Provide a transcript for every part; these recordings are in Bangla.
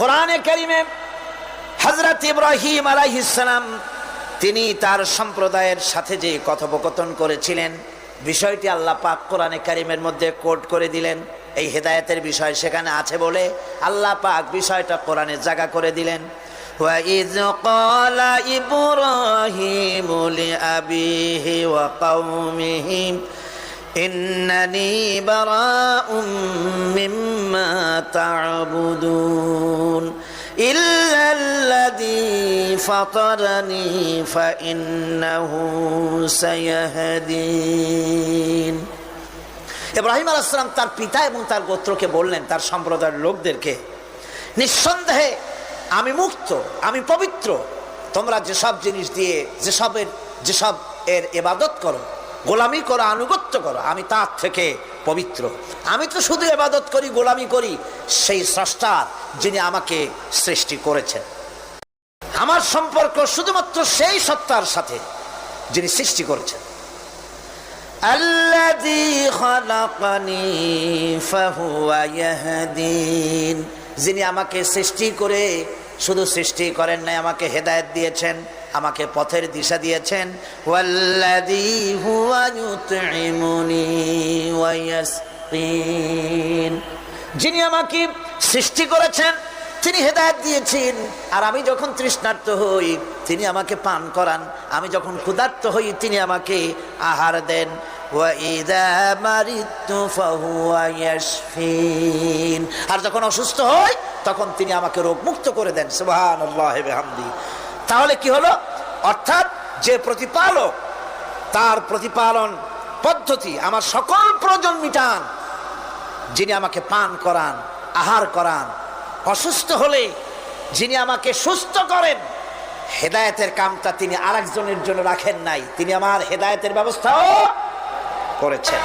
কোরআনে কারিমে হজরত ইব্রাহিম আলাইহিসালাম তিনি তার সম্প্রদায়ের সাথে যে কথোপকথন করেছিলেন বিষয়টি আল্লাহ পাক কোরআনে কারিমের মধ্যে কোট করে দিলেন এই হেদায়েতের বিষয় সেখানে আছে বলে আল্লাহ পাক বিষয়টা কোরআনে জায়গা করে দিলেন وَإِذْ قَالَ إِبْرَاهِيمُ لِأَبِيهِ وَقَوْمِهِ إِنَّنِي بَرَاءٌ مِّمَّا تَعْبُدُونَ إِلَّا الَّذِي فَطَرَنِي فَإِنَّهُ سَيَهْدِينِ ইব্রাহিম আলাইসালাম তার পিতা এবং তার গোত্রকে বললেন তার সম্প্রদায়ের লোকদেরকে নিঃসন্দেহে আমি মুক্ত আমি পবিত্র তোমরা যেসব জিনিস দিয়ে যেসবের যেসব এর এবাদত করো গোলামি করো, আনুগত্য করো। আমি তার থেকে পবিত্র। আমি তো শুধু এবাদত করি, গোলামি করি। সেই স্রষ্টার যিনি আমাকে সৃষ্টি করেছেন। আমার সম্পর্ক শুধুমাত্র সেই সত্তার সাথে যিনি সৃষ্টি করেছেন। যিনি আমাকে সৃষ্টি করে, শুধু সৃষ্টি করেন নাই, আমাকে হেদায়ত দিয়েছেন। আমাকে পথের দিশা দিয়েছেন। যিনি আমাকে সৃষ্টি করেছেন, তিনি হেদায়ত দিয়েছেন। আর আমি যখন তৃষ্ণার্ত হই, তিনি আমাকে পান করান। আমি যখন ক্ষুধার্ত হই, তিনি আমাকে আহার দেন। আর যখন অসুস্থ হই, তখন তিনি আমাকে রোগমুক্ত করে দেন। সুবাহ তাহলে কি হলো? অর্থাৎ যে প্রতিপালক, তার প্রতিপালন পদ্ধতি, আমার সকল প্রয়োজন মিটান। যিনি আমাকে পান করান, আহার করান, অসুস্থ হলে যিনি আমাকে সুস্থ করেন, হেদায়তের কামটা তিনি আরেকজনের জন্য রাখেন নাই। তিনি আমার হেদায়তের ব্যবস্থাও করেছেন।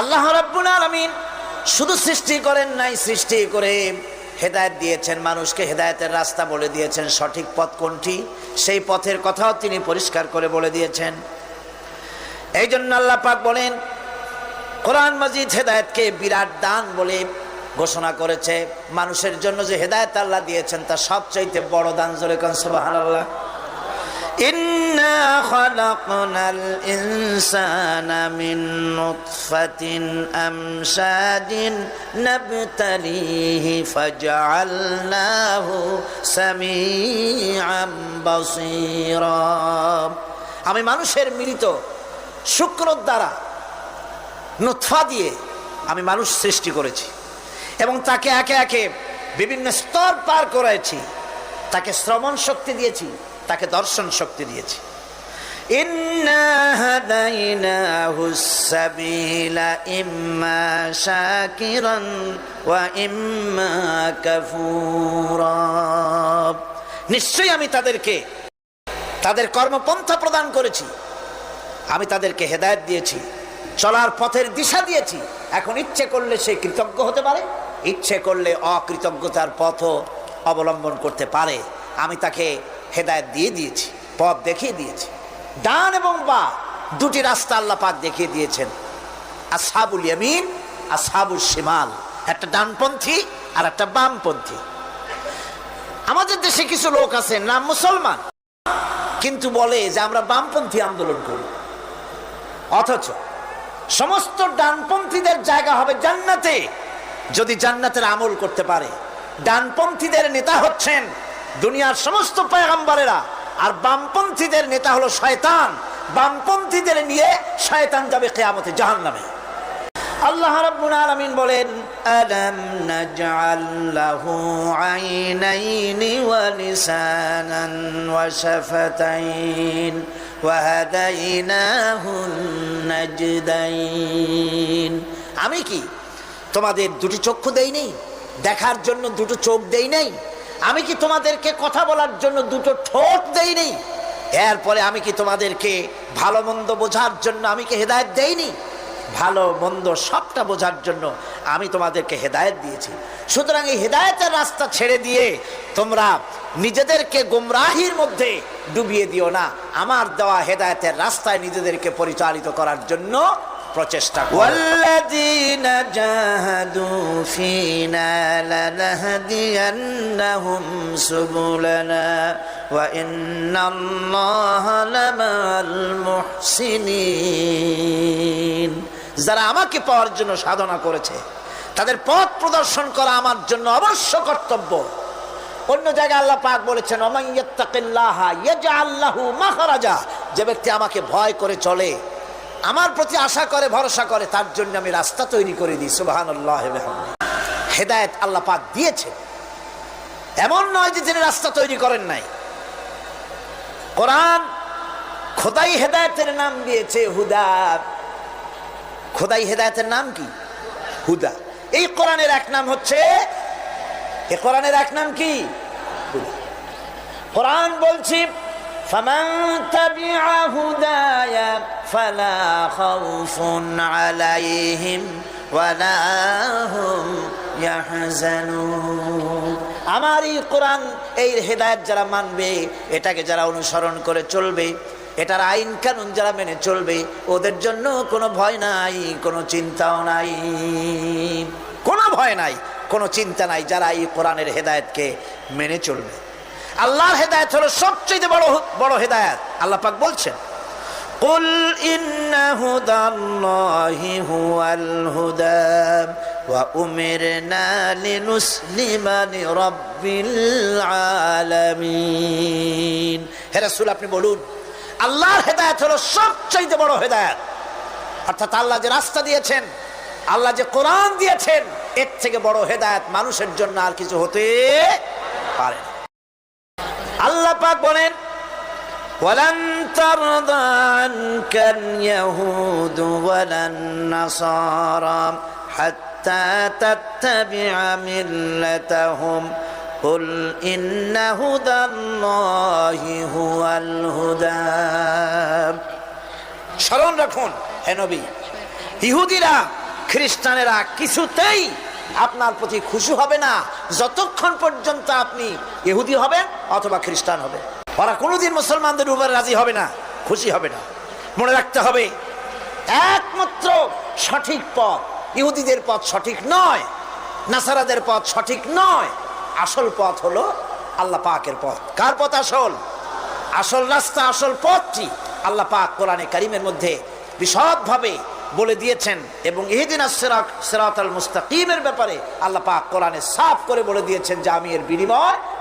আল্লাহ রাব্বুল আলামিন শুধু সৃষ্টি করেন নাই, সৃষ্টি করে হেদায়েত দিয়েছেন, মানুষকে হেদায়তের রাস্তা বলে দিয়েছেন, সঠিক পথ কোনটি? সেই পথের কথাও তিনি পরিষ্কার করে বলে দিয়েছেন। এই জন্য আল্লাহ পাক বলেন, কোরআন মজিদ হেদায়তকে বিরাট দান বলে ঘোষণা করেছে। মানুষের জন্য যে হেদায়ত আল্লাহ দিয়েছেন তা সবচাইতে বড় দান জোরে কনসবাহ সুবহানাল্লাহ। আমি মানুষের মিলিত শুক্রর দ্বারা নুৎফা দিয়ে আমি মানুষ সৃষ্টি করেছি এবং তাকে একে একে বিভিন্ন স্তর পার করেছি, তাকে শ্রবণ শক্তি দিয়েছি, তাকে দর্শন শক্তি দিয়েছি। কাফুরা। নিশ্চয়ই আমি তাদেরকে, তাদের কর্মপন্থা প্রদান করেছি। আমি তাদেরকে হেদায়ত দিয়েছি, চলার পথের দিশা দিয়েছি। এখন ইচ্ছে করলে সে কৃতজ্ঞ হতে পারে, ইচ্ছে করলে অকৃতজ্ঞতার পথও অবলম্বন করতে পারে। আমি তাকে হেদায়ত দিয়ে দিয়েছি, পথ দেখিয়ে দিয়েছি। ডান এবং বা দুটি রাস্তা আল্লাহ পাক দেখিয়ে দিয়েছেন। আসাবুল ইয়ামিন আসাবুল শিমাল। একটা ডানপন্থী আর একটা বামপন্থী। আমাদের দেশে কিছু লোক আছে নাম মুসলমান, কিন্তু বলে যে আমরা বামপন্থী আন্দোলন করি। অথচ সমস্ত ডানপন্থীদের জায়গা হবে জান্নাতে, যদি জান্নাতের আমল করতে পারে। ডানপন্থীদের নেতা হচ্ছেন দুনিয়ার সমস্ত পয়গাম্বারেরা। আর বামপন্থীদের নেতা হলো শয়তান। বামপন্থীদের নিয়ে শয়তান যাবে কেয়ামতে জাহান নামে আল্লাহ রাব্বুল আলামিন বলেন, আলাম নাজআল লাহু আইনাইনি ওয়া লিসানান ওয়া শাফাতাইন ওয়া হাদাইনাহু নাজদাইন। আমি কি তোমাদের দুটি চক্ষু দেই নেই? দেখার জন্য দুটো চোখ দেই নেই? আমি কি তোমাদেরকে কথা বলার জন্য দুটো ঠোঁট দেইনি? এরপরে আমি কি তোমাদেরকে ভালো মন্দ বোঝার জন্য আমি কি হেদায়ত দেইনি? ভালো মন্দ সবটা বোঝার জন্য আমি তোমাদেরকে হেদায়ত দিয়েছি। সুতরাং এই হেদায়তের রাস্তা ছেড়ে দিয়ে তোমরা নিজেদেরকে গোমরাহির মধ্যে ডুবিয়ে দিও না। আমার দেওয়া হেদায়তের রাস্তায় নিজেদেরকে পরিচালিত করার জন্য প্রচেষ্টা جاهدوا فينا لنهدينهم سبلنا وإن الله لمع المحسنين যারা আমাকে পাওয়ার জন্য সাধনা করেছে তাদের পথ প্রদর্শন করা আমার জন্য অবশ্য কর্তব্য অন্য জায়গায় আল্লাহ পাক বলেছেন আল্লাহু মাখারাজা যে ব্যক্তি আমাকে ভয় করে চলে আমার প্রতি আশা করে, ভরসা করে, তার জন্য আমি রাস্তা তৈরি করে দিই সুবাহান হেদায়ত আল্লাহ পাক দিয়েছে এমন নয় যে তিনি রাস্তা তৈরি করেন নাই। কোরআন খোদাই হেদায়তের নাম দিয়েছে, হুদা। খোদাই হেদায়তের নাম কি? হুদা। এই কোরআনের এক নাম হচ্ছে এ কোরআনের এক নাম কি? কোরআন বলছি فمن تبع هداي فلا خوف عليهم ولا هم يحزنون আমার এই কোরআন এই হেদায়েত যারা মানবে এটাকে যারা অনুসরণ করে চলবে এটার আইন কানুন যারা মেনে চলবে ওদের জন্য কোনো ভয় নাই কোনো চিন্তাও নাই কোনো ভয় নাই কোনো চিন্তা নাই যারা এই কোরআনের হেদায়তকে মেনে চলবে আল্লাহর হেদায়ত হলো সবচেয়ে বড় বড় হেদায়ত আল্লাহ পাক বলছেন قل إن هدى الله هو الهدى وأمرنا لنسلم لرب العالمين হে রাসূল আপনি বলুন আল্লাহর হেদায়ত হলো সবচেয়ে বড় হেদায়ত অর্থাৎ আল্লাহ যে রাস্তা দিয়েছেন আল্লাহ যে কোরআন দিয়েছেন এর থেকে বড় হেদায়ত মানুষের জন্য আর কিছু হতে পারে না আল্লাহ পাক বলেন ولن ترضى عنك اليهود ولا النصارى حتى تتبع ملتهم قل إن هدى الله هو الهدى স্মরণ রাখুন হে নবী ইহুদিরা খ্রিস্টানেরা কিছুতেই আপনার প্রতি খুশি হবে না যতক্ষণ পর্যন্ত আপনি ইহুদি হবেন অথবা খ্রিস্টান হবে। ওরা কোনোদিন মুসলমানদের উপরে রাজি হবে না, খুশি হবে না। মনে রাখতে হবে, একমাত্র সঠিক পথ, ইহুদিদের পথ সঠিক নয়, নাসারাদের পথ সঠিক নয়, আসল পথ হলো আল্লাহ পাকের পথ। কার পথ আসল? আসল রাস্তা, আসল পথটি আল্লাহ পাক কোরআনে কারিমের মধ্যে বিশদভাবে বলে দিয়েছেন এবং ইহিদিন সেরাতাল মুস্তাকিমের ব্যাপারে আল্লাহ পাক কোরআনে সাফ করে বলে দিয়েছেন যে আমি এর বিনিময়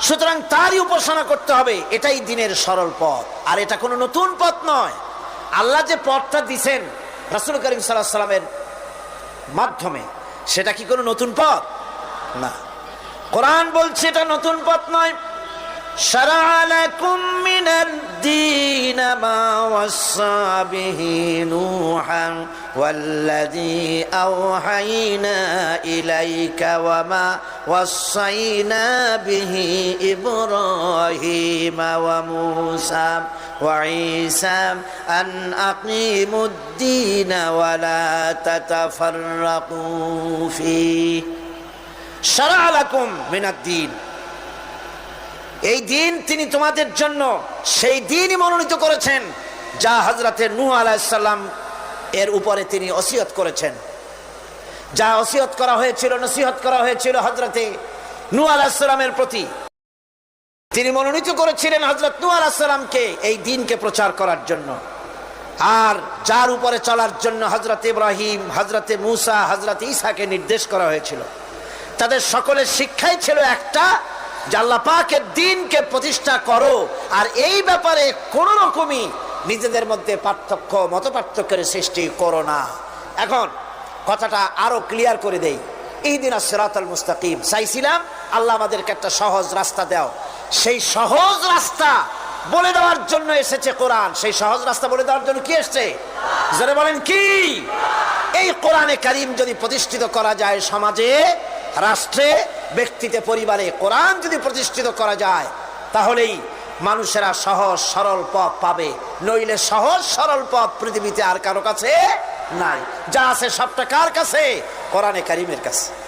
সুতরাং তারই উপাসনা করতে হবে, এটাই দিনের সরল পথ। আর এটা কোনো নতুন পথ নয়। আল্লাহ যে পথটা দিছেন রাসুল করিম সাল্লাহ সাল্লামের মাধ্যমে, সেটা কি কোনো নতুন পথ? না। কোরআন বলছে এটা নতুন পথ নয় شرع لكم من الدين ما وصى به نوحا والذي أوحينا إليك وما وصينا به إبراهيم وموسى وعيسى أن أقيموا الدين ولا تتفرقوا فيه. شرع لكم من الدين এই দিন তিনি তোমাদের জন্য সেই দিনই মনোনীত করেছেন, যা হজরতে নূ আলাহিসাল্লাম এর উপরে তিনি অসিয়ত করেছেন। যা অসিয়ত করা হয়েছিল, নসিহত করা হয়েছিল হজরতে নূ আলাহিসাল্লামের প্রতি। তিনি মনোনীত করেছিলেন হজরত নূ আলাহিসাল্লামকে এই দিনকে প্রচার করার জন্য। আর যার উপরে চলার জন্য হজরত ইব্রাহিম হজরতে মুসা হজরত ইসাকে নির্দেশ করা হয়েছিল। তাদের সকলের শিক্ষাই ছিল একটা জাল্লা পাকের দিনকে প্রতিষ্ঠা করো। আর এই ব্যাপারে কোন রকমই নিজেদের মধ্যে পার্থক্য মত পার্থক্যের সৃষ্টি করো না। এখন কথাটা আরও ক্লিয়ার করে দেই। এই দিন সিরাতাল মুস্তাকিম। চাইছিলাম আল্লাহ আমাদেরকে একটা সহজ রাস্তা দাও। সেই সহজ রাস্তা বলে দেওয়ার জন্য এসেছে কোরআন। সেই সহজ রাস্তা বলে দেওয়ার জন্য কি এসছে? যারা বলেন কি? এই কোরআনে কারিম যদি প্রতিষ্ঠিত করা যায় সমাজে, রাষ্ট্রে ব্যক্তিতে পরিবারে কোরআন যদি প্রতিষ্ঠিত করা যায়, তাহলেই মানুষেরা সহজ সরল পথ পাবে। নইলে সহজ সরল পথ পৃথিবীতে আর কারও কাছে নাই। যা আছে সবটা কার কাছে? কোরআনে কারিমের কাছে।